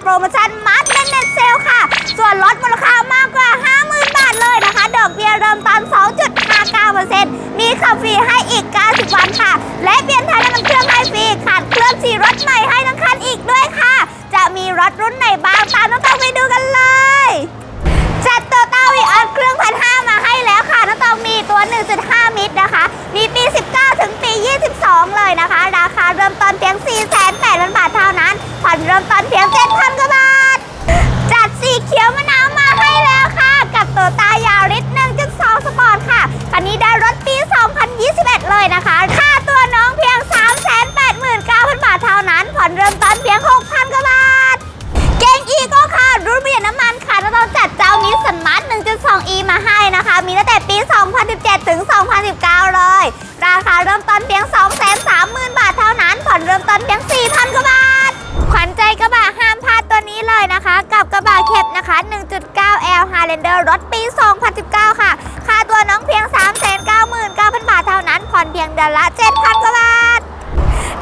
โปรโมชั่นมาร์ทเน็ตเซลค่ะ ส่วนลดมูลค่ามากกว่า 50,000 บาทเลยนะคะ ดอกเบี้ยเริ่มต้น2.59%มีขับฟรีให้อีก 90 วันค่ะ และเปลี่ยนถ่ายน้ำมันเครื่องให้ฟรีขาดเครื่องสีรถใหม่ให้ทั้งคันอีกด้วยค่ะ จะมีรถรุ่นไหนบ้างตามน้องตองไปดูกันเลยจัดโตต้าวีออสเครื่องพันห้ามาให้แล้วค่ะน้องตองมีตัว 1.5 มิตรนะคะ มีปี 19 ถึงปี 22 เลยนะคะ ราคาเริ่มต้นเพียง 4,800บาทเท่านั้นผ่อน เริ่มต้นเพียง7,000กว่าบาทจัดสีเขียวมะนาว เลนเดอร์รถปี 2019 ค่ะ ค่าตัวน้องเพียง 399,000 บาทเท่านั้น ผ่อนเพียงเดือนละ 7,000 กว่าบาท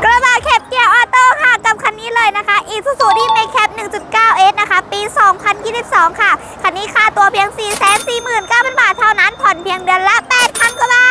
กระบะแคปเกียร์ออโต้ค่ะ กับคันนี้เลยนะคะ อีซูซูดีเมคแคป 1.9S นะคะ ปี 2022 ค่ะ คันนี้ค่าตัวเพียง 449,000 บาทเท่านั้น ผ่อนเพียงเดือนละ 8,000 กว่าบาท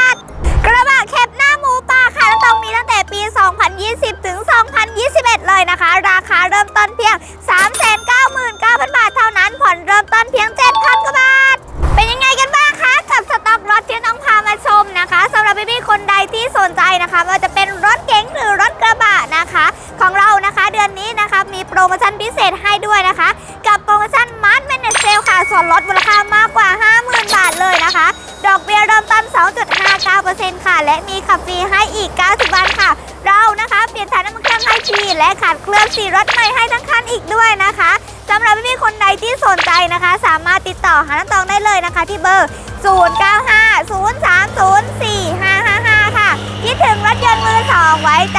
นะคะไม่ว่าจะเป็นรถเก๋งหรือรถกระบะนะคะ ของเรานะคะเดือนนี้นะคะมีโปรโมชั่นพิเศษให้ด้วยนะคะ กับโปรโมชั่นมาร์ทแมนเซลค่ะส่วนลดมูลค่ามากกว่า 50,000 บาทเลยนะคะ ดอกเบี้ยเริ่มต้น 2.59%ค่ะ และมีขับฟรีให้อีก 90 วันค่ะ เรานะคะเปลี่ยนถ่ายน้ำมันเครื่องให้ฟรีและขาดเครื่องสีรถใหม่ให้ทั้งคันอีกด้วยนะคะสำหรับพี่ๆคนใดที่สนใจนะคะ สามารถติดต่อหาน้องตองได้เลยนะคะที่เบอร์ 095 ค่ะ